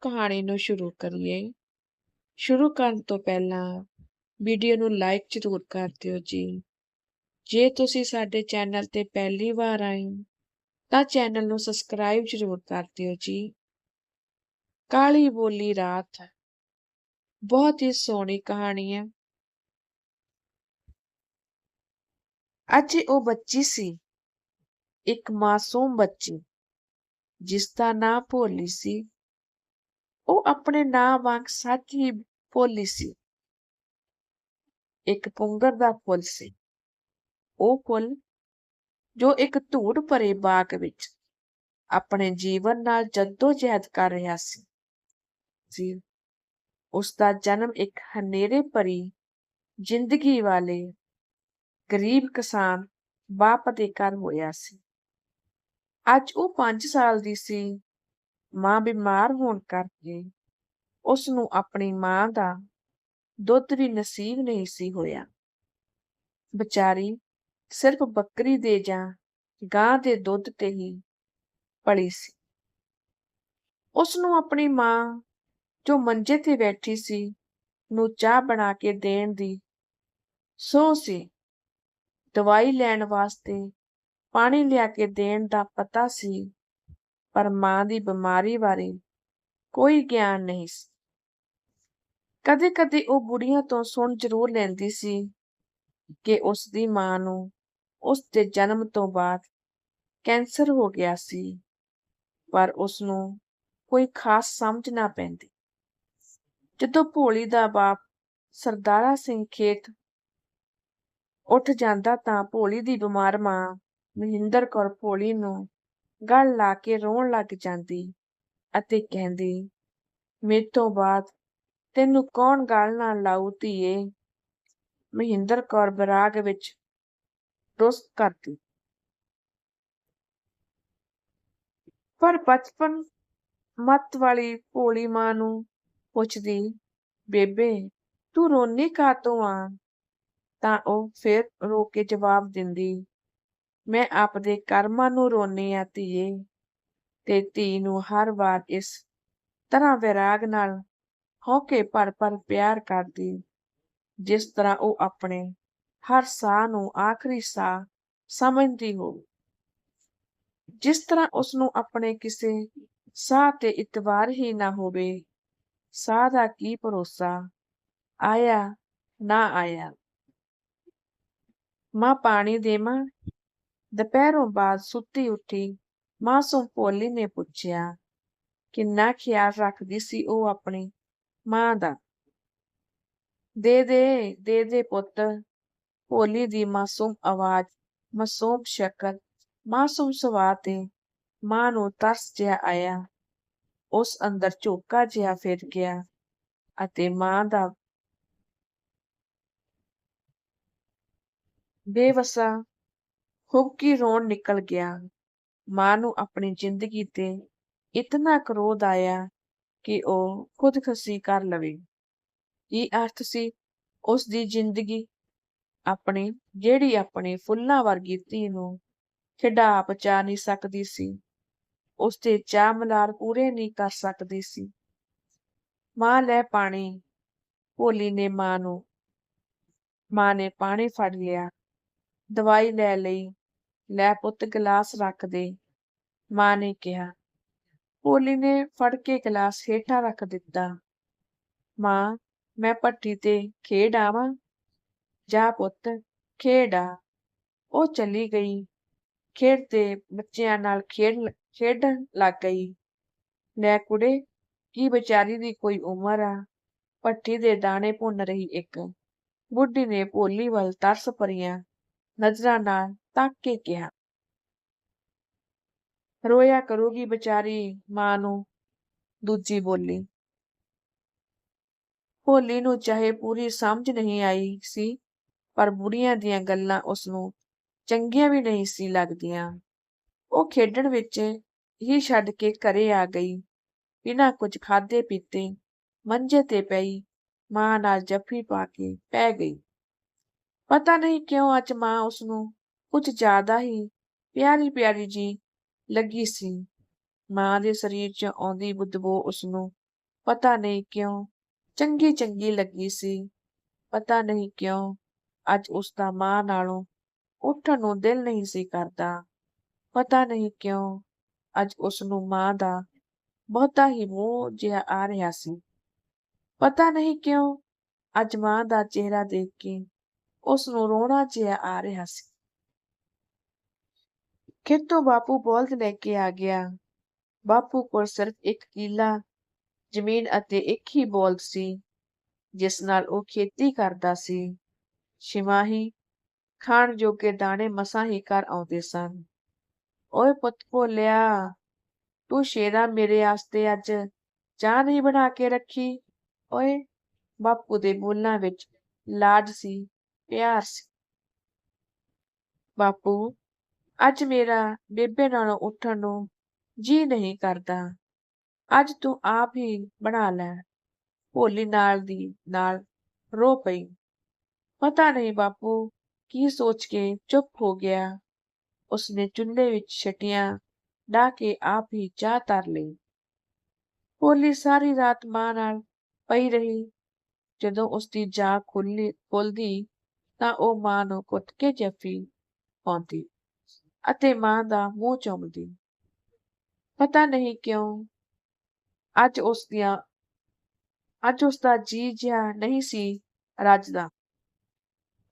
ਕਹਾਣੀ ਨੂੰ ਸ਼ੁਰੂ ਕਰੀਏ। ਸ਼ੁਰੂ ਕਰਨ ਤੋਂ ਪਹਿਲਾਂ ਵੀਡੀਓ ਨੂੰ ਲਾਈਕ ਜ਼ਰੂਰ ਕਰ ਦਿਓ ਜੀ। ਜੇ ਤੁਸੀਂ ਸਾਡੇ ਚੈਨਲ ਤੇ ਪਹਿਲੀ ਵਾਰ ਆਏ ਤਾਂ ਚੈਨਲ ਨੂੰ ਸਬਸਕ੍ਰਾਈਬ ਜ਼ਰੂਰ ਕਰ ਦਿਓ ਜੀ। ਕਾਲੀ ਬੋਲੀ ਰਾਤ ਬਹੁਤ ਹੀ ਸੋਹਣੀ ਕਹਾਣੀ ਹੈ। ਅੱਜ ਉਹ ਬੱਚੀ ਸੀ। ਇੱਕ ਮਾਸੂਮ ਬੱਚੀ ਜਿਸ ਦਾ ਨਾਂ ਭੋਲੀ ਸੀ। ਉਹ ਆਪਣੇ ਨਾਂ ਵਾਂਗ ਸੱਚ ਹੀ ਭੋਲੀ ਸੀ। ਇੱਕ ਪੁੰਗਰ ਦਾ ਫੁੱਲ ਸੀ। ਉਹ ਫੁੱਲ ਜੋ ਇੱਕ ਧੂੜ ਭਰੇ ਬਾਗ ਵਿੱਚ ਆਪਣੇ ਜੀਵਨ ਨਾਲ ਜਹਿਦ ਕਰ ਰਿਹਾ ਸੀ। ਸੀ ਉਸ ਦਾ ਜਨਮ ਇੱਕ ਹਨੇਰੇ ਭਰੀ ਜ਼ਿੰਦਗੀ ਵਾਲੇ ਗਰੀਬ ਕਿਸਾਨ ਬਾਪ ਦੇ ਘਰ ਹੋਇਆ ਸੀ। ਅੱਜ ਉਹ 5 ਸਾਲ ਦੀ ਸੀ। ਮਾਂ ਬਿਮਾਰ ਹੋਣ ਕਰਕੇ ਉਸ ਨੂੰ ਆਪਣੀ ਮਾਂ ਦਾ ਦੁੱਧ ਵੀ ਨਸੀਬ ਨਹੀਂ ਸੀ ਹੋਇਆ। ਵਿਚਾਰੀ ਸਿਰਫ ਬੱਕਰੀ ਦੇ ਜਾਂ ਗਾਂ ਦੇ ਦੁੱਧ ਤੇ ਹੀ ਪਲੀ ਸੀ। ਉਸ ਨੂੰ ਆਪਣੀ ਮਾਂ ਜੋ ਮੰਜੇ ਤੇ ਬੈਠੀ ਸੀ, ਨੂੰ ਚਾਹ ਬਣਾ ਕੇ ਦੇਣ ਦੀ ਸੋ ਸੀ। ਦਵਾਈ ਲੈਣ ਵਾਸਤੇ ਪਾਣੀ ਲਿਆ ਕੇ ਦੇਣ ਦਾ ਪਤਾ ਸੀ ਪਰ ਮਾਂ ਦੀ ਬਿਮਾਰੀ ਬਾਰੇ ਕੋਈ ਗਿਆਨ ਨਹੀਂ ਸੀ। ਕਦੇ-ਕਦੇ ਉਹ ਬੁੜੀਆਂ ਤੋਂ ਸੁਣ ਜ਼ਰੂਰ ਲੈਂਦੀ ਸੀ ਕਿ ਉਸ ਦੀ ਮਾਂ ਨੂੰ ਉਸ ਦੇ ਜਨਮ ਤੋਂ ਬਾਅਦ ਕੈਂਸਰ ਹੋ ਗਿਆ ਸੀ, ਪਰ ਉਸ ਨੂੰ ਕੋਈ ਖਾਸ ਸਮਝ ਨਾ ਪੈਂਦੀ। ਜਦੋਂ ਭੋਲੀ ਦਾ ਬਾਪ ਸਰਦਾਰਾ ਸਿੰਘ ਖੇਤ ਉੱਠ ਜਾਂਦਾ ਤਾਂ ਭੋਲੀ ਦੀ ਬਿਮਾਰ ਮਾਂ ਮਹਿੰਦਰ ਕੌਰ ਭੋਲੀ ਨੂੰ ਗਲ ਲਾ ਕੇ ਰੋਣ ਲੱਗ ਜਾਂਦੀ ਅਤੇ ਕਹਿੰਦੀ, ਮੇਰੇ ਤੋਂ ਬਾਅਦ ਤੈਨੂੰ ਕੌਣ ਗਲ ਨਾ ਲਾਉ ਧੀਏ? ਮਹਿੰਦਰ ਕੌਰ ਬਰਾਗ ਵਿੱਚ ਰੁਸ ਕਰਦੀ। ਪਰ ਬਚਪਨ ਮਤ ਵਾਲੀ ਭੋਲੀ ਮਾਂ ਨੂੰ ਪੁੱਛਦੀ, ਬੇਬੇ, ਤੂੰ ਰੋਣੀ ਕਾਤੋਂ ਆ? ਤਾਂ ਉਹ ਫਿਰ ਰੋ ਕੇ ਜਵਾਬ ਦਿੰਦੀ ਮੈਂ ਆਪਦੇ ਕਰਮਾਂ ਨੂੰ ਰੋਨੀ ਆ ਧੀਏ, ਤੇ ਧੀ ਨੂੰ ਹਰ ਵਾਰ ਇਸ ਤਰ੍ਹਾਂ ਵਿਰਾਗ ਨਾਲ ਹੌਕੇ ਭਰ ਭਰ ਪਿਆਰ ਕਰਦੀ ਜਿਸ ਤਰ੍ਹਾਂ ਉਹ ਆਪਣੇ ਹਰ ਸਾਹ ਨੂੰ ਆਖਰੀ ਸਾਹ ਸਮਝਦੀ ਹੋਵੇ। ਜਿਸ ਤਰ੍ਹਾਂ ਉਸ ਨੂੰ ਆਪਣੇ ਕਿਸੇ ਸਾਹ ਤੇ ਇਤਵਾਰ ਹੀ ਨਾ ਹੋਵੇ, ਸਾਹ ਦਾ ਕੀ ਭਰੋਸਾ? ਆਇਆ ਨਾ ਆਇਆ? ਮਾਂ ਪਾਣੀ ਦੇਵਾਂ ਦੁਪਹਿਰੋਂ ਬਾਅਦ ਸੁੱਤੀ ਉੱਠੀ, ਮਾਸੂਮ ਭੋਲੀ ਨੇ ਪੁੱਛਿਆ, ਕਿੰਨਾ ਖਿਆਲ ਰੱਖਦੀ ਸੀ ਉਹ ਆਪਣੀ ਮਾਂ ਦਾ? ਦੇ ਦੇ ਦੇ ਦੇ ਪੁੱਤ। ਭੋਲੀ ਦੀ ਮਾਸੂਮ ਆਵਾਜ਼, ਮਾਸੂਮ ਸ਼ਕਲ, ਮਾਸੂਮ ਸੁਭਾਅ ਤੇ ਮਾਂ ਨੂੰ ਤਰਸ ਜਿਹਾ ਆਇਆ। ਉਸ ਅੰਦਰ ਝੋਕਾ ਜਿਹਾ ਫਿਰ ਗਿਆ ਅਤੇ ਮਾਂ ਦਾ ਬੇਵਸਾ ਹੁਬਕੀ ਰੋਣ ਨਿਕਲ ਗਿਆ। ਮਾਂ ਨੂੰ ਆਪਣੀ ਜ਼ਿੰਦਗੀ ਤੇ ਇਤਨਾ ਕਰੋਧ ਆਇਆ ਕਿ ਉਹ ਖੁਦਕੁਸ਼ੀ ਕਰ ਲਵੇ। ਇਹ ਅਰਥ ਸੀ? ਉਸ ਦੀ ਜ਼ਿੰਦਗੀ ਆਪਣੀ, ਜਿਹੜੀ ਆਪਣੀ ਫੁੱਲਾਂ ਵਰਗੀ ਧੀ ਨੂੰ ਖਿਡਾ ਪਚਾ ਨਹੀਂ ਸਕਦੀ ਸੀ, ਉਸ ਦੇ ਚਾਹ ਮਲਾਰ ਪੂਰੇ ਨਹੀਂ ਕਰ ਸਕਦੀ ਸੀ। ਮਾਂ ਲੈ ਪਾਣੀ, ਭੋਲੀ ਨੇ ਮਾਂ ਨੂੰ, ਮਾਂ ਨੇ ਪਾਣੀ ਫੜ ਲਿਆ। ਦਵਾਈ ਲੈ ਲਈ। ਲੈ ਪੁੱਤ ਗਲਾਸ ਰੱਖ ਦੇ। ਮਾਂ ਨੇ ਕਿਹਾ। ਭੋਲੀ ਨੇ ਫੜ ਕੇ ਗਲਾਸ ਹੇਠਾਂ ਰੱਖ ਦਿੱਤਾ। ਮਾਂ, ਮੈਂ ਪੱਟੀ ਤੇ ਖੇਡ ਆਵਾਂ? ਜਾ ਪੁੱਤ, ਖੇਡ ਆ। ਉਹ ਚਲੀ ਗਈ। ਖੇਡ ਦੇ ਬੱਚਿਆਂ ਨਾਲ ਖੇਡ ਖੇਡਣ ਲੱਗ ਗਈ। ਲੈ ਕੁੜੇ, ਕੀ ਵਿਚਾਰੀ ਦੀ ਕੋਈ ਉਮਰ ਆ? ਪੱਟੀ ਦੇ ਦਾਣੇ ਭੁੰਨ ਰਹੀ ਇੱਕ। ਬੁੱਢੀ ਨੇ ਭੋਲੀ ਵੱਲ ਤਰਸ ਭਰੀਆਂ ਨਜ਼ਰਾਂ ਨਾਲ ਤੱਕ ਕੇ ਕਿਹਾ। ਰੋਇਆ ਕਰੂਗੀ ਵਿਚਾਰੀ ਮਾਂ ਨੂੰ, ਦੂਜੀ ਬੋਲੀ। ਹੋਲੀ ਨੂੰ ਚਾਹੇ ਪੂਰੀ ਸਮਝ ਨਹੀਂ ਆਈ ਸੀ, ਪਰ ਬੁੜੀਆਂ ਦੀਆਂ ਗੱਲਾਂ ਉਸ ਨੂੰ ਚੰਗੀਆਂ ਵੀ ਨਹੀਂ ਸੀ ਲੱਗਦੀਆਂ। ਉਹ ਖੇਡਣ ਵਿੱਚ ਹੀ ਛੱਡ ਕੇ ਘਰੇ ਆ ਗਈ। ਬਿਨਾਂ ਕੁਝ ਖਾਦੇ ਪੀਤੇ ਮੰਜੇ ਤੇ ਪਈ ਮਾਂ ਨਾਲ ਜੱਫੀ ਪਾ ਕੇ ਪੈ ਗਈ। ਪਤਾ ਨਹੀਂ ਕਿਉਂ ਅੱਜ ਮਾਂ ਉਸ ਨੂੰ ਕੁਝ ਜ਼ਿਆਦਾ ਹੀ ਪਿਆਰੀ ਪਿਆਰੀ ਜੀ ਲੱਗੀ ਸੀ। ਮਾਂ ਦੇ ਸਰੀਰ 'ਚ ਆਉਂਦੀ ਬਦਬੂ ਉਸ ਨੂੰ ਪਤਾ ਨਹੀਂ ਕਿਉਂ ਚੰਗੀ ਚੰਗੀ ਲੱਗੀ ਸੀ। ਪਤਾ ਨਹੀਂ ਕਿਉਂ ਅੱਜ ਉਸ ਦਾ ਮਾਂ ਨਾਲੋਂ ਉੱਠਣ ਨੂੰ ਦਿਲ ਨਹੀਂ ਸੀ ਕਰਦਾ। ਪਤਾ ਨਹੀਂ ਕਿਉਂ ਅੱਜ ਉਸ ਨੂੰ ਮਾਂ ਦਾ ਬਹੁਤਾ ਹੀ ਮੋਹ ਜਿਹਾ ਆ ਰਿਹਾ ਸੀ। ਪਤਾ ਨਹੀਂ ਕਿਉਂ ਅੱਜ ਮਾਂ ਦਾ ਚਿਹਰਾ ਦੇਖ ਕੇ ਉਸ ਨੂੰ ਰੋਣਾ ਜਿਹਾ ਆ ਰਿਹਾ ਸੀ। ਖੇਤੋਂ ਬਾਪੂ ਬੋਲਦ ਲੈ ਕੇ ਆ ਗਿਆ ਬਾਪੂ ਕੋਲ ਸਿਰਫ ਇੱਕ ਕਿੱਲਾ ਜ਼ਮੀਨ ਅਤੇ ਇੱਕ ਹੀ ਬੋਲਦ ਸੀ ਜਿਸ ਨਾਲ ਉਹ ਖੇਤੀ ਕਰਦਾ ਸੀ ਛਿਮਾਹੀ ਖਾਣ ਜੋਗੇ ਦਾਣੇ ਮਸਾਂ ਹੀ ਘਰ ਆਉਂਦੇ ਸਨ ਓਏ ਪੁੱਤ ਭੋਲਿਆ ਤੂੰ ਸ਼ੇਰਾ ਮੇਰੇ ਆਸਤੇ ਅੱਜ ਚਾਹ ਨਹੀਂ ਬਣਾ ਕੇ ਰੱਖੀ ਓਏ ਬਾਪੂ ਦੇ ਬੋਲਾਂ ਵਿੱਚ ਲਾਜ ਸੀ ਪਿਆਰ ਸੀ ਬਾਪੂ ਅੱਜ ਮੇਰਾ ਬੇਬੇ ਨਾਲੋਂ ਉੱਠਣ ਨੂੰ ਜੀ ਨਹੀਂ ਕਰਦਾ। ਅੱਜ ਤੂੰ ਆਪ ਹੀ ਬਣਾ ਲੈ। ਭੋਲੀ ਨਾਲ ਦੀ ਨਾਲ ਰੋ ਪਈ। ਪਤਾ ਨਹੀਂ ਬਾਪੂ ਕੀ ਸੋਚ ਕੇ ਚੁੱਪ ਹੋ ਗਿਆ। ਉਸਨੇ ਚੁੱਲ੍ਹੇ ਵਿੱਚ ਛਟੀਆਂ ਡਾ ਕੇ ਆਪ ਹੀ ਚਾਹ ਤਰ ਲਈ। ਭੋਲੀ ਸਾਰੀ ਰਾਤ ਮਾਂ ਨਾਲ ਪਈ ਰਹੀ। ਜਦੋਂ ਉਸਦੀ ਜਾਗ ਖੁੱਲੀ ਖੁੱਲਦੀ ਤਾਂ ਉਹ ਮਾਂ ਨੂੰ ਕੁੱਟ ਕੇ ਜੱਫੀ ਪਾਉਂਦੀ। ਅਤੇ ਮਾਂ ਦਾ ਮੂੰਹ ਚੁੰਮਦੀ ਪਤਾ ਨਹੀਂ ਕਿਉਂ ਅੱਜ ਉਸ ਦੀਆਂ, ਅੱਜ ਉਸ ਦਾ ਜੀ ਜਿਹਾ ਨਹੀਂ ਸੀ ਰੱਜਦਾ।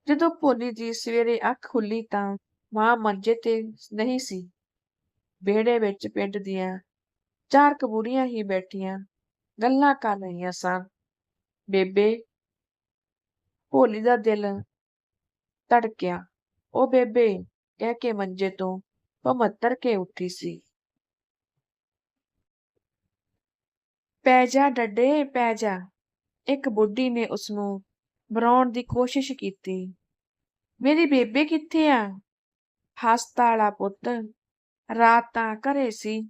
ਜਦੋਂ ਭੋਲੀ ਦੀ ਸਵੇਰੇ ਅੱਖ ਖੁੱਲੀ ਤਾਂ ਮਾਂ ਮੰਜੇ ਤੇ ਨਹੀਂ ਸੀ। ਵਿਹੜੇ ਵਿੱਚ ਪਿੰਡ ਦੀਆਂ ਚਾਰ ਕਬੂੜੀਆਂ ਹੀ ਬੈਠੀਆਂ, ਗੱਲਾਂ ਕਰ ਰਹੀਆਂ ਸਨ। ਬੇਬੇ, ਭੋਲੀ ਦਾ ਦਿਲ ਧੜਕਿਆ। ਉਹ ਬੇਬੇ ਕਹਿ ਕੇ ਮੰਜੇ ਤੋਂ ਭਮੱਤਰ ਕੇ ਉੱਠੀ ਸੀ। ਪੈ ਜਾ ਡੱਡੇ, ਪੈ ਜਾ। ਇੱਕ ਬੁੱਢੀ ਨੇ ਉਸ ਨੂੰ ਬਰਾਉਣ ਦੀ ਕੋਸ਼ਿਸ਼ ਕੀਤੀ। ਮੇਰੀ ਬੇਬੇ ਕਿੱਥੇ ਆ? ਹਸਤਾਲਾ ਪੁੱਤ, ਰਾਤ ਤਾਂ ਘਰੇ ਸੀ।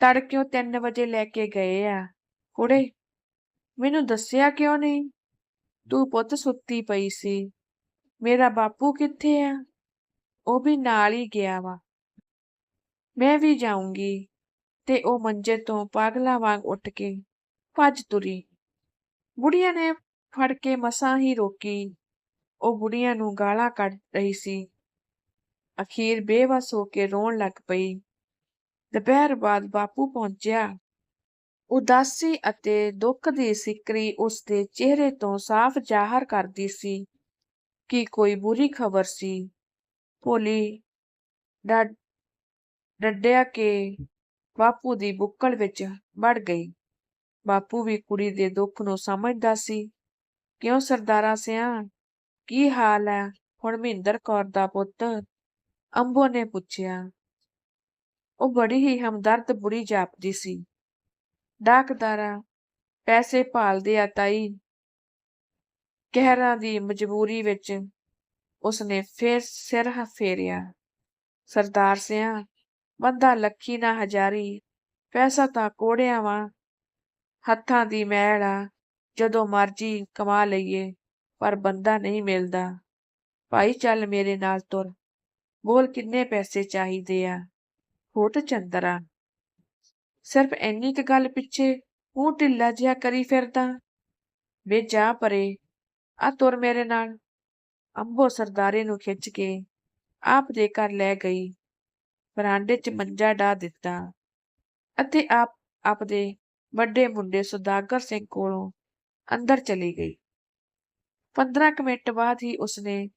ਤੜਕਿਓ 3 ਵਜੇ ਲੈ ਕੇ ਗਏ ਆ, ਕੁੜੇ? ਮੈਨੂੰ ਦੱਸਿਆ ਕਿਉਂ ਨਹੀਂ? ਤੂੰ ਪੁੱਤ ਸੁੱਤੀ ਪਈ ਸੀ। ਮੇਰਾ ਬਾਪੂ ਕਿੱਥੇ ਆ? ਉਹ ਵੀ ਨਾਲ ਹੀ ਗਿਆ ਵਾ। ਮੈਂ ਵੀ ਜਾਊਂਗੀ ਤੇ ਉਹ ਮੰਜੇ ਤੋਂ ਪਾਗਲਾਂ ਵਾਂਗ ਉੱਠ ਕੇ ਭੱਜ ਤੁਰੀ। ਬੁੜੀਆਂ ਨੇ ਫੜ ਕੇ ਮਸਾਂ ਹੀ ਰੋਕੀ। ਉਹ ਬੁੜੀਆਂ ਨੂੰ ਗਾਲਾਂ ਕੱਢ ਰਹੀ ਸੀ। ਅਖੀਰ ਬੇਵਸ ਹੋ ਕੇ ਰੋਣ ਲੱਗ ਪਈ। ਦੁਪਹਿਰ ਬਾਅਦ ਬਾਪੂ ਪਹੁੰਚਿਆ। ਉਦਾਸੀ ਅਤੇ ਦੁੱਖ ਦੀ ਸਿਕਰੀ ਉਸ ਦੇ ਚਿਹਰੇ ਤੋਂ ਸਾਫ਼ ਜ਼ਾਹਰ ਕਰਦੀ ਸੀ ਕਿ ਕੋਈ ਬੁਰੀ ਖਬਰ ਸੀ। ਭੋਲੀ ਡੱਡਿਆ ਕੇ ਬਾਪੂ ਦੀ ਬੁੱਕਲ ਵਿੱਚ ਵੜ ਗਈ। ਬਾਪੂ ਵੀ ਕੁੜੀ ਦੇ ਦੁੱਖ ਨੂੰ ਸਮਝਦਾ ਸੀ। ਕਿਉਂ ਸਰਦਾਰਾ ਸਿਆ, ਕੀ ਹਾਲ ਹੈ ਹੁਣ ਮਹਿੰਦਰ ਕੌਰ ਦਾ ਪੁੱਤ ਅੰਬੋ ਨੇ ਪੁੱਛਿਆ। ਉਹ ਬੜੀ ਹੀ ਹਮਦਰਦ ਬੁਰੀ ਜਾਪਦੀ ਸੀ। ਡਾਕਦਾਰਾ, ਪੈਸੇ ਭਾਲਦੇ ਆ ਤਾਈ। ਕਹਿਰਾਂ ਦੀ ਮਜਬੂਰੀ ਵਿੱਚ ਉਸਨੇ ਫੇਰ ਸਿਰ ਫੇਰਿਆ ਸਰਦਾਰ ਸਿਆ, ਬੰਦਾ ਲੱਖੀ ਨਾ ਹਜ਼ਾਰੀ, ਪੈਸਾ ਤਾਂ ਕੋੜਿਆਂ ਵਾਂ। ਹੱਥਾਂ ਦੀ ਮੈਲ ਆ, ਜਦੋਂ ਮਰਜ਼ੀ ਕਮਾ ਲਈਏ, ਪਰ ਬੰਦਾ ਨਹੀਂ ਮਿਲਦਾ। ਭਾਈ ਚੱਲ ਮੇਰੇ ਨਾਲ ਤੁਰ, ਬੋਲ ਕਿੰਨੇ ਪੈਸੇ ਚਾਹੀਦੇ ਆ? ਹੋਟ ਚੰਦਰਾ। ਸਿਰਫ ਇੰਨੀ ਕੁ ਗੱਲ ਪਿੱਛੇ ਮੂੰਹ ਢਿੱਲਾ ਜਿਹਾ ਕਰੀ ਫਿਰਦਾ। ਵੇ ਜਾ ਪਰੇ, ਆ ਤੁਰ ਮੇਰੇ ਨਾਲ। ਅੰਬੋ ਸਰਦਾਰੇ ਨੂੰ ਖਿੱਚ ਕੇ ਆਪ ਦੇ ਘਰ ਲੈ ਗਈ। ਬਰਾਂਡੇ 'ਚ ਮੰਜਾ ਢਾ ਦਿੱਤਾ ਅਤੇ ਆਪ ਆਪਦੇ ਵੱਡੇ ਮੁੰਡੇ ਸੁਦਾਗਰ ਸਿੰਘ ਕੋਲੋਂ ਅੰਦਰ ਚਲੀ ਗਈ। 15 ਕੁ ਮਿੰਟ ਬਾਅਦ ਹੀ ਉਸਨੇ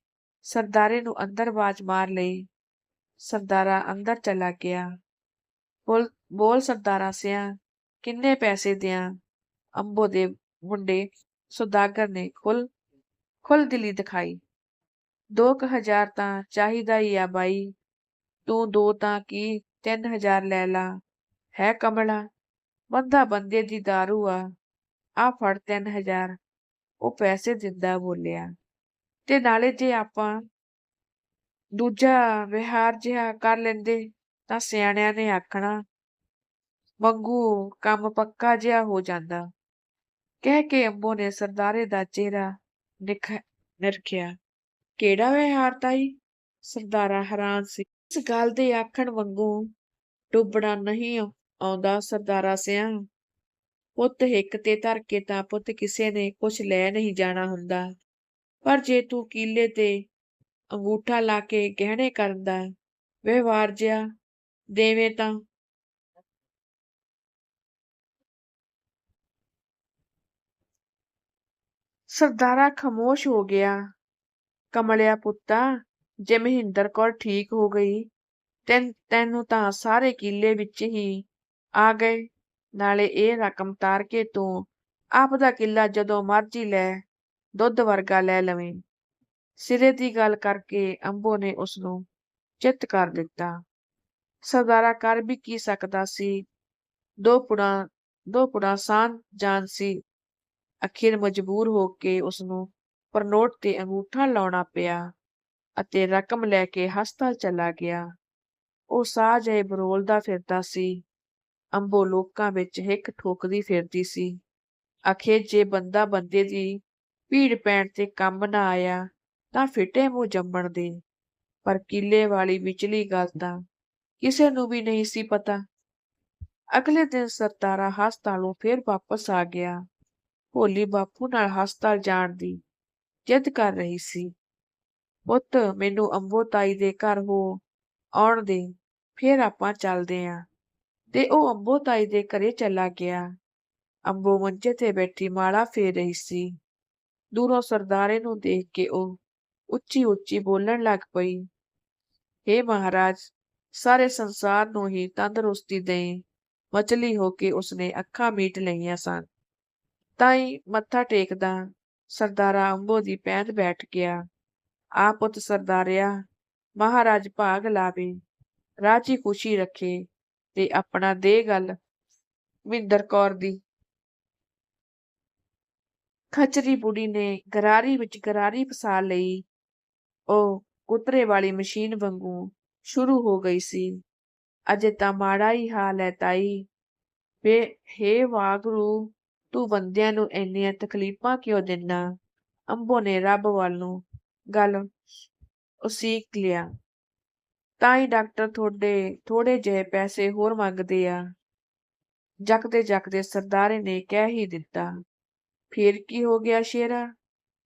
ਸਰਦਾਰੇ ਨੂੰ ਅੰਦਰ ਆਵਾਜ਼ ਮਾਰ ਲਈ। ਸਰਦਾਰਾ ਅੰਦਰ ਚਲਾ ਗਿਆ। ਬੋਲ ਬੋਲ ਸਰਦਾਰਾ ਸਿਆ ਕਿੰਨੇ ਪੈਸੇ ਦਿਆਂ? ਅੰਬੋ ਦੇ ਮੁੰਡੇ ਸੁਦਾਗਰ ਨੇ ਖੁੱਲ ਖੁੱਲ ਦਿਲੀ ਦਿਖਾਈ। ਦੋ ਕੁ ਹਜ਼ਾਰ ਤਾਂ ਚਾਹੀਦਾ ਹੀ ਆ ਬਾਈ। ਤੂੰ ਦੋ ਤਾਂ ਕੀ ਤਿੰਨ ਹਜ਼ਾਰ ਲੈ ਲਾ। ਹੈ ਕਮਲਾ, ਬੰਦਾ ਬੰਦੇ ਦੀ दारू ਆ। ਆ ਫੜ ਤਿੰਨ ਹਜ਼ਾਰ। ਉਹ ਪੈਸੇ ਦਿੰਦਾ ਬੋਲਿਆ। ਤੇ ਨਾਲੇ ਜੇ ਆਪਾਂ ਦੂਜਾ ਵਿਹਾਰ ਜਿਹਾ ਕਰ ਲੈਂਦੇ ਤਾਂ ਸਿਆਣਿਆਂ ਨੇ ਆਖਣਾ, ਮੰਗੂ ਕੰਮ ਪੱਕਾ ਜਿਹਾ ਹੋ ਜਾਂਦਾ। ਕਹਿ ਕੇ ਅੰਬੋ ਨੇ ਸਰਦਾਰੇ ਦਾ ਚਿਹਰਾ ਨਿਖ, ਨਿਰਖਿਆ। ਕਿਹੜਾ ਵਿਹਾਰ ਤਾਈ? ਸਰਦਾਰਾ ਹੈਰਾਨ ਸੀ। ਇਸ ਗੱਲ ਦੇ ਆਖਣ ਵਾਂਗੂ ਡੁੱਬਣਾ ਨਹੀਂ ਆਉਂਦਾ ਸਰਦਾਰਾ ਸਿਆ ਪੁੱਤ ਹਿੱਕ ਤੇ ਧਰ ਕੇ ਤਾਂ ਪੁੱਤ ਕਿਸੇ ਨੇ ਕੁਛ ਲੈ ਨਹੀਂ ਜਾਣਾ ਹੁੰਦਾ। ਪਰ ਜੇ ਤੂੰ ਕੀਲੇ ਤੇ ਅੰਗੂਠਾ ਲਾ ਕੇ ਗਹਿਣੇ ਕਰਨ ਦਾ ਵਿਵਹਾਰ ਜਿਹਾ ਦੇਵੇਂ ਤਾਂ ਸਰਦਾਰਾ ਖਾਮੋਸ਼ ਹੋ ਗਿਆ। ਕਮਲਿਆ ਪੁੱਤਾ, ਜੇ ਮਹਿੰਦਰ ਕੌਰ ਠੀਕ ਹੋ ਗਈ, ਤੈਨ, ਤੈਨੂੰ ਤਾਂ ਸਾਰੇ ਕਿੱਲੇ ਵਿੱਚ ਹੀ ਆ ਗਏ। ਨਾਲੇ ਇਹ ਰਕਮ ਤਾਰ ਕੇ ਤੂੰ ਆਪ ਦਾ ਕਿੱਲਾ ਜਦੋਂ ਮਰਜ਼ੀ ਲੈ, ਦੁੱਧ ਵਰਗਾ ਲੈ ਲਵੇਂ। ਸਿਰੇ ਦੀ ਗੱਲ ਕਰਕੇ ਅੰਬੋ ਨੇ ਉਸ ਨੂੰ ਚਿੱਤ ਕਰ ਦਿੱਤਾ। ਸਰਦਾਰਾ ਕਰ ਵੀ ਕੀ ਸਕਦਾ ਸੀ? ਦੋ ਪੁੜਾ ਦੋ ਪੁੜਾ ਸਾਂ ਜਾਨ ਸੀ। ਅਖੀਰ ਮਜਬੂਰ ਹੋ ਕੇ ਉਸ ਨੂੰ ਪਰਨੋਟ ਤੇ ਅੰਗੂਠਾ ਲਾਉਣਾ ਪਿਆ ਅਤੇ ਰਕਮ ਲੈ ਕੇ ਹਸਪਤਾਲ ਚਲਾ ਗਿਆ। ਉਹ ਸਾਹ ਜਿਹੇ ਬਰੋਲਦਾ ਫਿਰਦਾ ਸੀ। ਅੰਬੋ ਲੋਕਾਂ ਵਿੱਚ ਹਿੱਕ ਠੋਕਦੀ ਫਿਰਦੀ ਸੀ। ਅਖੇ ਜੇ ਬੰਦਾ ਬੰਦੇ ਦੀ ਭੀੜ ਪੈਣ ਤੇ ਕੰਮ ਨਾ ਆਇਆ ਤਾਂ ਫਿਟੇ ਮੂੰਹ ਜੰਮਣ ਦੇ। ਪਰ ਕਿੱਲੇ ਵਾਲੀ ਵਿਚਲੀ ਗੱਲ ਤਾਂ ਕਿਸੇ ਨੂੰ ਵੀ ਨਹੀਂ ਸੀ ਪਤਾ। ਅਗਲੇ ਦਿਨ ਸਰਤਾਰਾ ਹਸਪਤਾਲੋਂ ਫੇਰ ਵਾਪਸ ਆ ਗਿਆ। ਭੋਲੀ ਬਾਪੂ ਨਾਲ ਹਸਪਤਾਲ ਜਾਣ ਦੀ ਜਿੱਦ ਕਰ ਰਹੀ ਸੀ। ਪੁੱਤ, ਮੈਨੂੰ ਅੰਬੋ ਤਾਈ ਦੇ ਘਰ ਹੋ ਆਉਣ ਦੇ, ਫੇਰ ਆਪਾਂ ਚੱਲਦੇ ਆਂ। ਤੇ ਉਹ ਅੰਬੋ ਤਾਈ ਦੇ ਘਰੇ ਚਲਾ ਗਿਆ। ਅੰਬੋ ਮੰਜੇ ਤੇ ਬੈਠੀ ਮਾਲਾ ਫੇਰ ਰਹੀ ਸੀ। ਦੂਰੋਂ ਸਰਦਾਰੇ ਨੂੰ ਦੇਖ ਕੇ ਉਹ ਉੱਚੀ ਉੱਚੀ ਬੋਲਣ ਲੱਗ ਪਈ। हे ਮਹਾਰਾਜ, ਸਾਰੇ ਸੰਸਾਰ ਨੂੰ ਹੀ ਤੰਦਰੁਸਤੀ ਦੇ ਮਚਲੀ ਹੋ ਕੇ ਉਸਨੇ ਅੱਖਾਂ ਮੀਟ ਲਈਆਂ ਸਨ। ਤਾਂ ਹੀ ਮੱਥਾ ਟੇਕਦਾ ਸਰਦਾਰਾ ਅੰਬੋ ਦੀ ਪੈਂਦ ਬੈਠ ਗਿਆ। ਆ ਪੁੱਤ ਸਰਦਾਰਿਆ, ਮਹਾਰਾਜ ਭਾਗ ਲਾਵੇ, ਰਾਜੀ ਖੁਸ਼ੀ ਰੱਖੇ ਤੇ ਆਪਣਾ ਦੇ ਗੱਲ ਵਿੰਦਰ ਕੌਰ ਦੀ। ਖਚਰੀ ਬੁੜੀ ਨੇ ਗਰਾਰੀ ਵਿੱਚ ਗਰਾਰੀ ਫਸਾ ਲਈ। ਉਹ ਕੁਤਰੇ ਵਾਲੀ ਮਸ਼ੀਨ ਵਾਂਗੂ ਸ਼ੁਰੂ ਹੋ ਗਈ ਸੀ। ਅਜੇ ਤਾਂ ਮਾੜਾ ਹੀ ਹਾਲ ਹੈ ਤਾਈ। ਵੇ ਹੇ ਵਾਗਰੂ ਤੂੰ ਬੰਦਿਆਂ ਨੂੰ ਇੰਨੀਆਂ ਤਕਲੀਫਾਂ ਕਿਉਂ ਦਿੰਦਾ? ਅੰਬੋ ਨੇ ਰੱਬ ਵੱਲ ਨੂੰ ਗੱਲ ਉਸੀਕ ਲਿਆ। ਤਾਂ ਹੀ ਡਾਕਟਰ ਤੁਹਾਡੇ ਥੋੜੇ ਜਿਹੇ ਪੈਸੇ ਹੋਰ ਮੰਗਦੇ ਆ। ਜਕਦੇ ਜਕਦੇ ਸਰਦਾਰੇ ਨੇ ਕਹਿ ਹੀ ਦਿੱਤਾ, ਫਿਰ ਕੀ ਹੋ ਗਿਆ ਸ਼ੇਰਾ?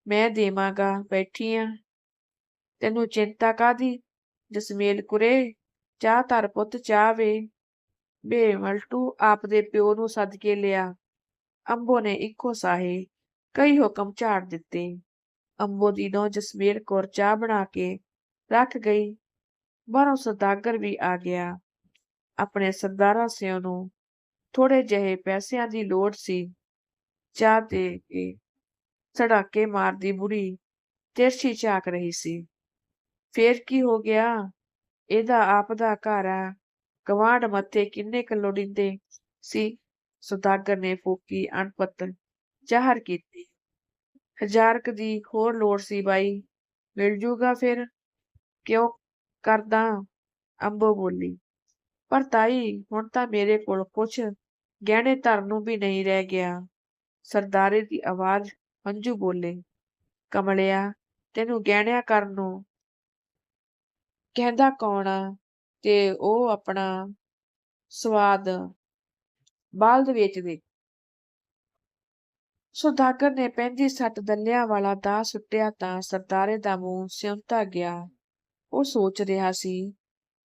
ਮੈਂ ਦੇਵਾਂਗਾ, ਬੈਠੀ ਆ। ਤੈਨੂੰ ਚਿੰਤਾ ਕਾਦੀ ਜਸਮੇਲ ਕੁਰੇ, ਚਾਹ ਧਰ ਪੁੱਤ, ਚਾਹ ਵੇ। ਬੇ ਮਲਟੂ, ਆਪ ਦੇ ਪਿਓ ਨੂੰ ਸੱਦ ਕੇ ਲਿਆ। ਅੰਬੋ ਨੇ ਇੱਕੋ ਸਾਹੇ ਕਈ ਹੁਕਮ ਝਾੜ ਦਿੱਤੇ। ਅੰਬੋ ਦੀ ਨੋ ਜਸਮੇਲ ਕੌਰ ਚਾਹ ਬਣਾ ਕੇ ਰੱਖ ਗਈ। ਬਾਹਰੋਂ ਸਦਾਗਰ ਵੀ ਆ ਗਿਆ। ਆਪਣੇ ਸਰਦਾਰਾਂ ਸਿਓ ਨੂੰ ਥੋੜੇ ਜਿਹੇ ਪੈਸਿਆਂ ਦੀ ਲੋੜ ਸੀ। ਚਾਹ ਦੇ ਕੇ ਸੜਾਕੇ ਮਾਰਦੀ ਬੁੜੀ ਤਿਰਛੀ ਝਾਕ ਰਹੀ ਸੀ। ਫੇਰ ਕੀ ਹੋ ਗਿਆ? ਇਹਦਾ ਆਪ ਦਾ ਘਰ ਆ। ਗਵਾਂਢ ਮੱਥੇ ਕਿੰਨੇ ਕੁ ਲੋੜੀਂਦੇ ਸੀ? ਸੁਦਾਗਰ ਨੇ ਫੂਕੀ ਅਣਪਤ ਜ਼ਾਹਰ ਕੀਤੀ। ਹਜ਼ਾਰ ਕੁ ਦੀ ਹੋਰ ਲੋੜ ਸੀ ਬਾਈ। ਮਿਲ ਜੂਗਾ ਫਿਰ? ਕਿਉਂ ਕਰਦਾ? ਅੰਬੋ ਬੋਲੀ। ਪਰ ਤਾਈ, ਹੁਣ ਤਾਂ ਮੇਰੇ ਕੋਲ ਕੁਛ ਗਹਿਣੇ ਧਰਨ ਨੂੰ ਵੀ ਨਹੀਂ ਰਹਿ ਗਿਆ। ਸਰਦਾਰੇ ਦੀ ਆਵਾਜ਼ ਹੰਝੂ ਬੋਲੇ। ਕਮਲਿਆ, ਤੈਨੂੰ ਗਹਿਣਿਆਂ ਕਰਨ ਨੂੰ ਕਹਿੰਦਾ ਕੌਣ ਆ? ਤੇ ਉਹ ਆਪਣਾ ਸਵਾਦ ਬਲਦ ਵੇਚਦੇ ਸੁਦਾਗਰ ਨੇ ਪੈਂਦੀ ਸੱਟ ਦਲਿਆਂ ਵਾਲਾ ਦਾ ਸੁੱਟਿਆ ਤਾਂ ਸਰਦਾਰੇ ਦਾ ਮੂੰਹ ਸਿਉਂਤਾ ਗਿਆ। ਉਹ ਸੋਚ ਰਿਹਾ ਸੀ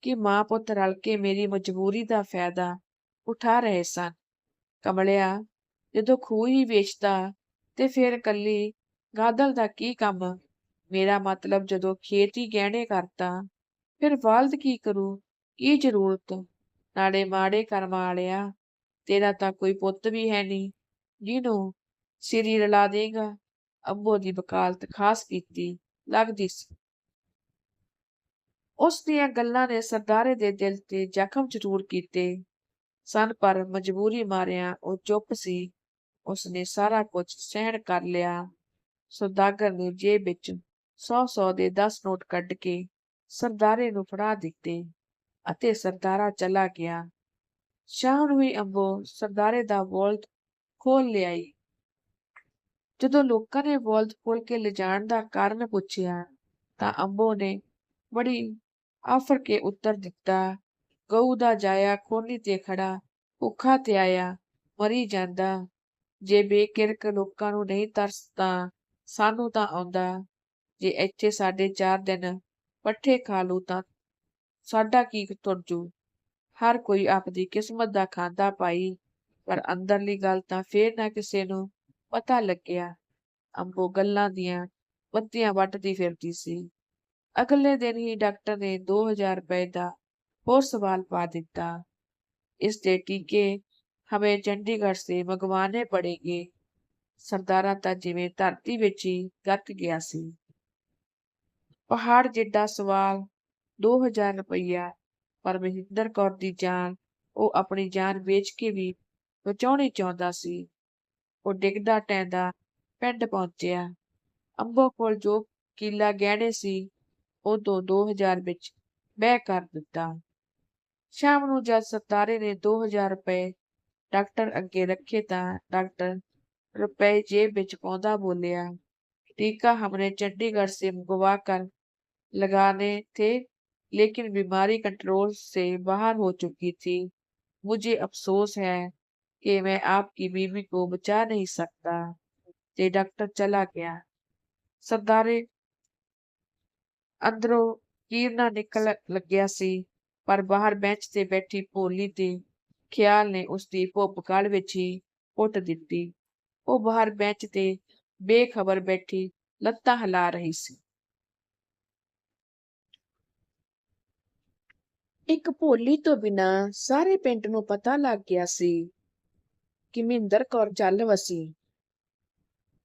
ਕਿ ਮਾਂ ਪੁੱਤ ਰਲ ਕੇ ਮੇਰੀ ਮਜਬੂਰੀ ਦਾ ਫਾਇਦਾ ਉਠਾ ਰਹੇ ਸਨ। ਕਮਲਿਆ, ਜਦੋਂ ਖੂਹ ਹੀ ਵੇਚਦਾ ਤੇ ਫਿਰ ਕੱਲੀ, ਗਾਦਲ ਦਾ ਕੀ ਕੰਮ? ਮੇਰਾ ਮਤਲਬ ਜਦੋਂ ਖੇਤ ਹੀ ਗਹਿਣੇ ਕਰਤਾ ਫਿਰ ਵਾਲਦ ਕੀ ਕਰੂ? ਕੀ ਜ਼ਰੂਰਤ? ਨਾਲੇ ਮਾੜੇ ਕਰਮ ਵਾਲਿਆ ਤੇਰਾ ਤਾਂ ਕੋਈ ਪੁੱਤ ਵੀ ਹੈ ਨਹੀਂ। ਜਿਹਨੂੰ ਸਿਰੀ ਰਲਾ ਦੇਗਾ। ਅੱਬੋ ਦੀ ਵਕਾਲਤ ਖਾਸ ਕੀਤੀ ਲੱਗਦੀ ਸੀ। ਉਸ ਦੀਆਂ ਗੱਲਾਂ ਨੇ ਸਰਦਾਰੇ ਦੇ ਦਿਲ ਤੇ ਜ਼ਖਮ ਜ਼ਰੂਰ ਕੀਤੇ। ਸਨ ਪਰ ਮਜਬੂਰੀ ਮਾਰਿਆ ਉਹ ਚੁੱਪ ਸੀ। ਉਸਨੇ ਸਾਰਾ ਕੁਝ ਸਹਿਣ ਕਰ ਲਿਆ। ਸੁਦਾਗਰ ਨੇ ਜੇਬ ਵਿੱਚ ਸੌ ਸੌ ਦੇ 10 ਨੋਟ ਕੱਢ ਕੇ ਸਰਦਾਰੇ ਨੂੰ ਫੜਾ ਦਿੱਤੇ ਅਤੇ ਸਰਦਾਰਾ ਚਲਾ ਗਿਆ। ਸ਼ਾਮ ਨੂੰ ਹੀ ਅੰਬੋ ਸਰਦਾਰੇ ਦਾ ਵੋਲਟ ਖੋਲ ਲਿਆਈ। ਜਦੋਂ ਲੋਕਾਂ ਨੇ ਵੋਲਟ ਖੋਲ ਕੇ ਲਿਜਾਣ ਦਾ ਕਾਰਨ ਪੁੱਛਿਆ, ਤਾਂ ਅੰਬੋ ਨੇ ਬੜੀ ਆਫਰ ਕੇ ਉੱਤਰ ਦਿੱਤਾ, ਗਊ ਦਾ ਜਾਇਆ ਖੋਲੀ ਤੇ ਖੜਾ ਭੁੱਖਾ ਤੇ ਆਇਆ, ਮਰੀ ਜਾਂਦਾ। ਜੇ ਬੇਕਿਰਕ ਲੋਕਾਂ ਨੂੰ ਨਹੀਂ ਤਰਸ ਤਾਂ ਸਾਨੂੰ ਤਾਂ ਆਉਂਦਾ। ਜੇ ਇੱਥੇ ਸਾਡੇ ਚਾਰ ਦਿਨ ਪੱਠੇ ਖਾ ਲੂ ਤਾਂ ਸਾਡਾ ਕੀ ਤੁਰ ਜੂ? ਹਰ ਕੋਈ ਆਪਦੀ ਕਿਸਮਤ ਦਾ ਖਾਂਦਾ ਪਾਈ, ਪਰ ਅੰਦਰਲੀ ਗੱਲ ਤਾਂ ਫੇਰ ਨਾ ਕਿਸੇ ਨੂੰ ਪਤਾ ਲੱਗਿਆ। ਅੰਬੋ ਗੱਲਾਂ ਦੀਆਂ ਬੱਤੀਆਂ ਵੱਟਦੀ ਫਿਰਦੀ ਸੀ। ਅਗਲੇ ਦਿਨ ਹੀ ਡਾਕਟਰ ਨੇ 2000 ਰੁਪਏ ਦਾ ਹੋਰ ਸਵਾਲ ਪਾ ਦਿੱਤਾ। ਇਸ ਦੇ ਟੀਕੇ ਹਮੇ ਚੰਡੀਗੜ੍ਹ ਸੇ ਮੰਗਵਾਣੇ ਪੜेंगे ਸਰਦਾਰਾ ਤਾਂ ਜਿਵੇਂ ਧਰਤੀ ਵਿੱਚ ਹੀ ਗੱਤ ਗਿਆ ਸੀ। ਪਹਾੜ ਜਿੱਡਾ ਸਵਾਲ 2000 ਰੁਪਈਆ ਪਰ ਮਹਿੰਦਰ ਕੌਰ ਦੀ ਜਾਨ ਉਹ ਆਪਣੀ ਜਾਨ ਵੇਚ ਕੇ ਵੀ ਬਚਾਉਣੀ ਚਾਹੁੰਦਾ ਸੀ ਉਹ ਡਿੱਗਦਾ ਟੈਂਦਾ ਪਿੰਡ ਪਹੁੰਚਿਆ ਅੰਬੋ ਕੋਲ ਜੋ ਕਿੱਲਾ ਗਹਿਣੇ ਸੀ ਉਹ ਤੋਂ 2000 ਵਿੱਚ ਬਹਿ ਕਰ ਦਿੱਤਾ ਸ਼ਾਮ ਨੂੰ ਜਦ ਸਤਾਰੇ ਨੇ 2000 ਰੁਪਏ ਡਾਕਟਰ ਅੱਗੇ ਰੱਖੇ ਤਾਂ ਡਾਕਟਰ ਰੁਪਏ ਜੇਬ ਵਿੱਚ ਪਾਉਂਦਾ ਬੋਲਿਆ टीका हमने चंडीगढ़ से मंगवा कर लगाने थे लेकिन बीमारी कंट्रोल से बाहर हो चुकी थी मुझे अफसोस है कि मैं आपकी बीवी को बचा नहीं सकता ते डॉक्टर चला गया सरदारे ਅੰਦਰੋਂ ਕੀਰਨਾ ਨਿਕਲ ਲੱਗਿਆ ਸੀ ਪਰ ਬਾਹਰ ਬੈਂਚ ਤੇ ਬੈਠੀ ਭੋਲੀ ਤੇ ਖਿਆਲ ਨੇ ਉਸਦੀ ਭੁੱਬ ਗਲ ਵਿੱਚ ਹੀ ਪੁੱਟ ਦਿੱਤੀ ਉਹ ਬਾਹਰ ਬੈਂਚ ਤੇ ਬੇਖਬਰ ਬੈਠੀ ਲੱਤਾਂ ਹਿਲਾ ਰਹੀ ਸੀ ਇੱਕ ਭੋਲੀ ਤੋਂ ਬਿਨਾ ਸਾਰੇ ਪਿੰਡ ਨੂੰ ਪਤਾ ਲੱਗ ਗਿਆ ਸੀ ਕਿ ਮਹਿੰਦਰ ਕੌਰ ਚੱਲ ਵਸੀ।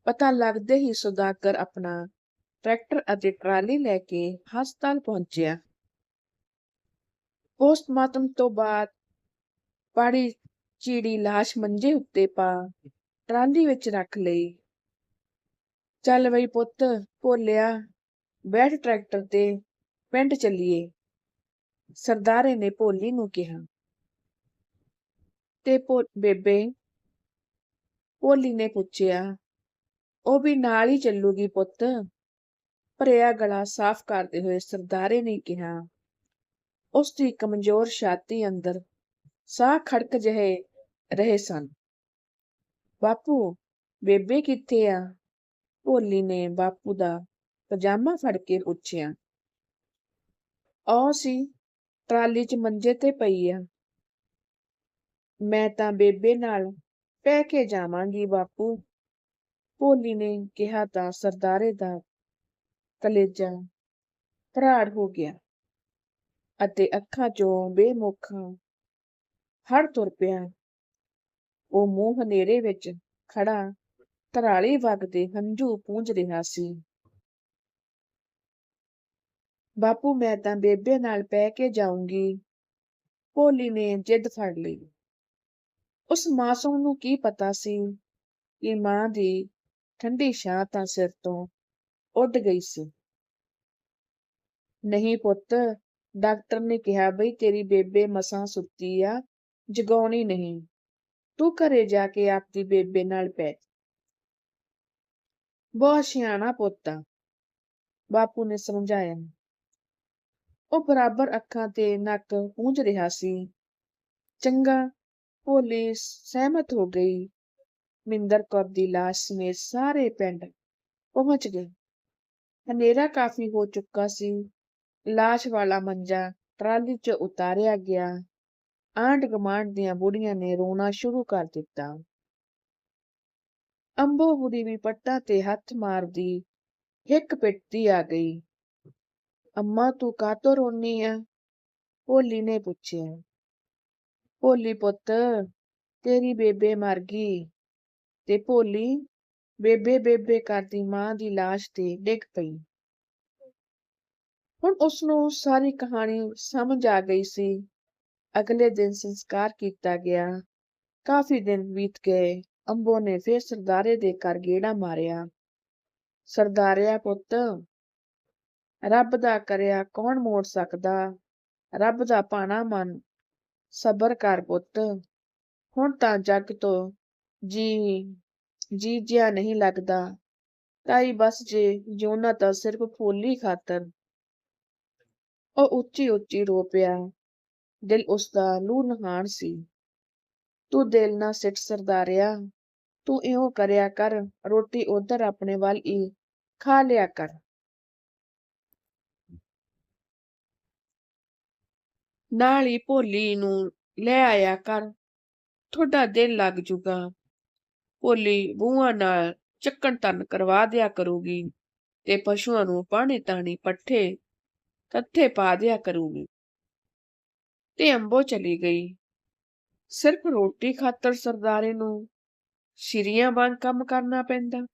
ਪਤਾ ਲੱਗਦੇ ਹੀ ਸੁਦਾਗਰ ਆਪਣਾ ਟਰੈਕਟਰ ਅਤੇ ਟਰਾਲੀ ਲੈ ਕੇ ਹਸਪਤਾਲ ਪਹੁੰਚਿਆ। ਪੋਸਟਮਾਰਟਮ ਤੋਂ ਬਾਅਦ ਪਾੜੀ ਚੀੜੀ ਲਾਸ਼ ਮੰਜੇ ਉੱਤੇ ਪਾ ਟਰਾਲੀ ਵਿੱਚ ਰੱਖ ਲਈ। ਚੱਲ ਬਈ ਪੁੱਤ, ਭੋਲਿਆ, ਬੈਠ ਟਰੈਕਟਰ ਤੇ, ਪਿੰਡ ਚੱਲੀਏ। ਸਰਦਾਰੇ ਨੇ ਭੋਲੀ ਨੂੰ ਕਿਹਾ। ਤੇ ਬੇਬੇ, ਭੋਲੀ ਨੇ ਪੁੱਛਿਆ, ਉਹ ਵੀ ਨਾਲ ਹੀ ਚੱਲੂਗੀ ਪੁੱਤ। ਭਰਿਆ ਗਲਾ ਸਾਫ਼ ਕਰਦੇ ਹੋਏ ਸਰਦਾਰੇ ਨੇ ਕਿਹਾ ਉਸ ਦੀ ਕਮਜ਼ੋਰ ਛਾਤੀ ਅੰਦਰ ਸਾਹ ਖੜਕ ਜਿਹੇ ਰਹੇ ਸਨ। ਬਾਪੂ, ਬੇਬੇ ਕਿੱਥੇ ਆ? ਭੋਲੀ ਨੇ ਬਾਪੂ ਦਾ ਪਜਾਮਾ ਫੜ ਕੇ ਪੁੱਛਿਆ। ਉਹ ਸੀ। ਟਰਾਲੀ 'ਚ ਮੰਜੇ ਤੇ ਪਈ ਆ। ਮੈਂ ਤਾਂ ਬੇਬੇ ਨਾਲ ਪੈ ਕੇ ਜਾਵਾਂਗੀ ਬਾਪੂ, ਭੋਲੀ ਨੇ ਕਿਹਾ ਤਾਂ ਸਰਦਾਰੇ ਦਾ ਕਲੇਜਾ ਭਰਾੜ ਹੋ ਗਿਆ ਅਤੇ ਅੱਖਾਂ 'ਚੋਂ ਬੇਮੁਖਾਂ ਹੜ ਤੁਰ ਪਿਆ। ਉਹ ਮੂੰਹ ਹਨੇਰੇ ਵਿੱਚ ਖੜਾ ਤਰਾਲੀ ਵਗਦੇ ਹੰਝੂ ਪੂੰਝ ਰਿਹਾ ਸੀ। ਬਾਪੂ, ਮੈਂ ਤਾਂ ਬੇਬੇ ਨਾਲ ਪੈ ਕੇ ਜਾਊਂਗੀ। ਭੋਲੀ ਨੇ ਜਿੱਦ ਫੜ ਲਈ। ਉਸ ਮਾਸੂਮ ਨੂੰ ਕੀ ਪਤਾ ਸੀ ਕਿ ਮਾਂ ਦੀ ਠੰਡੀ ਛਾਂ ਤਾਂ ਸਿਰ ਤੋਂ ਉੱਡ ਗਈ ਸੀ। ਨਹੀਂ ਪੁੱਤ, ਡਾਕਟਰ ਨੇ ਕਿਹਾ ਬਈ ਤੇਰੀ ਬੇਬੇ ਮਸਾਂ ਸੁੱਤੀ ਆ, ਜਗਾਉਣੀ ਨਹੀਂ। ਤੂੰ ਘਰੇ ਜਾ ਕੇ ਆਪਦੀ ਬੇਬੇ ਨਾਲ ਪੈ ਬਹੁਤ ਸਿਆਣਾ ਪੁੱਤ ਆ। ਬਾਪੂ ਨੇ ਸਮਝਾਇਆ। ਉਹ ਬਰਾਬਰ ਅੱਖਾਂ ਤੇ ਨੱਕ ਪੂੰਝ ਰਿਹਾ ਸੀ। ਚੰਗਾ, ਭੋਲੀ, ਸਹਿਮਤ ਹੋ ਗਈ। ਮਿੰਦਰ ਕੌਰ ਦੀ ਲਾਸ਼ ਸਮੇਤ ਸਾਰੇ ਪਿੰਡ ਪਹੁੰਚ ਗਏ। ਹਨੇਰਾ ਕਾਫੀ ਹੋ ਚੁੱਕਾ ਸੀ। ਲਾਸ਼ ਵਾਲਾ ਮੰਜਾ ਟਰਾਲੀ 'ਚ ਉਤਾਰਿਆ ਗਿਆ। ਆਂਢ ਗੁਆਂਢ ਦੀਆਂ ਬੁੜੀਆਂ ਨੇ ਰੋਣਾ ਸ਼ੁਰੂ ਕਰ ਦਿੱਤਾ। ਅੰਬੋ ਬੁੜੀ ਵੀ ਪੱਟਾਂ ਤੇ ਹੱਥ ਮਾਰਦੀ ਇੱਕ ਪਿੱਟਦੀ ਆ ਗਈ। ਅੰਮਾ ਤੂੰ ਕਾਤੋਂ ਰੋਨੀ ਆ ਭੋਲੀ ਨੇ ਪੁੱਛਿਆ। ਭੋਲੀ ਪੁੱਤ, ਤੇਰੀ ਬੇਬੇ ਮਰ ਗਈ। ਤੇ ਭੋਲੀ, ਬੇਬੇ ਬੇਬੇ ਕਰਦੀ ਮਾਂ ਦੀ ਲਾਸ਼ ਤੇ ਡਿੱਗ ਪਈ। ਹੁਣ ਉਸਨੂੰ ਸਾਰੀ ਕਹਾਣੀ ਸਮਝ ਆ ਗਈ ਸੀ। ਅਗਲੇ ਦਿਨ ਸੰਸਕਾਰ ਕੀਤਾ ਗਿਆ। ਕਾਫੀ ਦਿਨ ਬੀਤ ਗਏ। ਅੰਬੋ ਨੇ ਫੇਰ ਸਰਦਾਰੇ ਦੇ ਘਰ ਗੇੜਾ ਮਾਰਿਆ। ਸਰਦਾਰਿਆ ਪੁੱਤ ਰੱਬ ਦਾ ਕਰਿਆ ਕੌਣ ਮੋੜ ਸਕਦਾ? ਰੱਬ ਦਾ ਪਾਣਾ ਮਨ, ਸਬਰ ਕਰ ਪੁੱਤ। ਹੁਣ ਤਾਂ ਜੱਗ ਤੋਂ ਜੀ ਜੀ ਜਿਆ ਨਹੀਂ ਲੱਗਦਾ। ਤਾਈ ਬਸ ਜੇ ਜਿਉਣਾ ਤਾਂ ਸਿਰਫ ਫੋਲੀ ਖਾਤਰ। ਉਹ ਉੱਚੀ ਉੱਚੀ ਰੋ ਪਿਆ। ਦਿਲ ਉਸਦਾ ਲੂ ਨਹਾਣ ਸੀ। ਤੂੰ ਦਿਲ ਨਾ ਸਿੱਟ ਸਰਦਾਰਿਆ। ਤੂੰ ਇਉਂ ਕਰਿਆ ਕਰ, ਰੋਟੀ ਉਧਰ ਆਪਣੇ ਵੱਲ ਹੀ ਖਾ ਲਿਆ ਕਰ। ਨਾਲ ਹੀ ਭੋਲੀ ਨੂੰ ਲੈ ਆਇਆ ਕਰ। ਤੁਹਾਡਾ ਦਿਲ ਲੱਗ ਜੂਗਾ। ਭੋਲੀ ਬੂਹਾਂ ਨਾਲ ਚੱਕਣ ਤਨ ਕਰਵਾ ਦਿਆ ਕਰੂਗੀ ਤੇ ਪਸ਼ੂਆਂ ਨੂੰ ਪਾਣੀ ਤਾਣੀ ਪੱਠੇ ਤੱਥੇ ਪਾ ਦਿਆ ਕਰੂਗੀ। ਤੇ ਅੰਬੋ ਚਲੀ ਗਈ। ਸਿਰਫ ਰੋਟੀ ਖਾਤਰ ਸਰਦਾਰੇ ਨੂੰ ਸ਼ਿਰੀਆਂ ਵਾਂਗ ਕੰਮ ਕਰਨਾ ਪੈਂਦਾ।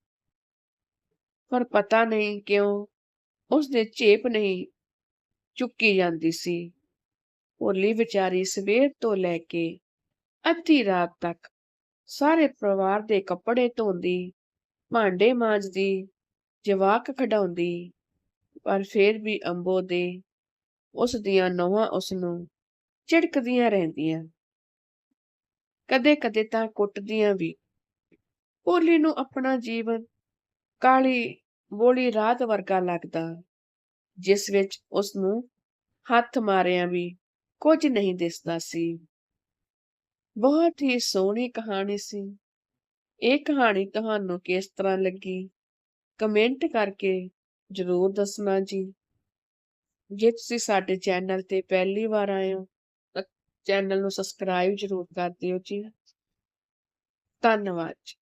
ਪਰ ਪਤਾ ਨਹੀਂ ਕਿਉਂ ਉਸ ਦੇ ਝੇਪ ਨਹੀਂ ਚੁੱਕੀ ਜਾਂਦੀ ਸੀ। ਭੋਲੀ ਵਿਚਾਰੀ ਸਵੇਰ ਤੋਂ ਲੈ ਕੇ ਅੱਧੀ ਰਾਤ ਤੱਕ ਸਾਰੇ ਪਰਿਵਾਰ ਦੇ ਕੱਪੜੇ ਧੋਂਦੀ, ਭਾਂਡੇ ਮਾਂਜਦੀ, ਜਵਾਕ ਖਡਾਉਂਦੀ, ਪਰ ਫਿਰ ਵੀ ਅੰਬੋ ਦੇ ਉਸ ਦੀਆਂ ਨੌਹਾਂ ਉਸ ਨੂੰ ਝਿੜਕਦੀਆਂ ਰਹਿੰਦੀਆਂ। ਕਦੇ-ਕਦੇ ਤਾਂ ਕੁੱਟਦੀਆਂ ਵੀ। ਭੋਲੀ ਨੂੰ ਆਪਣਾ ਜੀਵਨ ਕਾਲੀ ਬੋਲੀ ਰਾਤ ਵਰਗਾ ਲੱਗਦਾ, ਜਿਸ ਵਿੱਚ ਉਸ ਨੂੰ ਹੱਥ ਮਾਰਿਆਂ ਵੀ ਕੁਝ ਨਹੀਂ ਦਿਸਦਾ ਸੀ। ਬਹੁਤ ਹੀ ਸੋਹਣੀ ਕਹਾਣੀ ਸੀ। ਇਹ ਕਹਾਣੀ ਤੁਹਾਨੂੰ ਕਿਸ ਤਰ੍ਹਾਂ ਲੱਗੀ? ਕਮੈਂਟ ਕਰਕੇ ਜ਼ਰੂਰ ਦੱਸਣਾ ਜੀ। ਜੇ ਤੁਸੀਂ ਸਾਡੇ ਚੈਨਲ ਤੇ ਪਹਿਲੀ ਵਾਰ ਆਏ ਹੋ, ਤਾਂ ਚੈਨਲ ਨੂੰ ਸਬਸਕ੍ਰਾਈਬ ਜ਼ਰੂਰ ਕਰ ਦਿਓ ਜੀ। ਧੰਨਵਾਦ ਜੀ।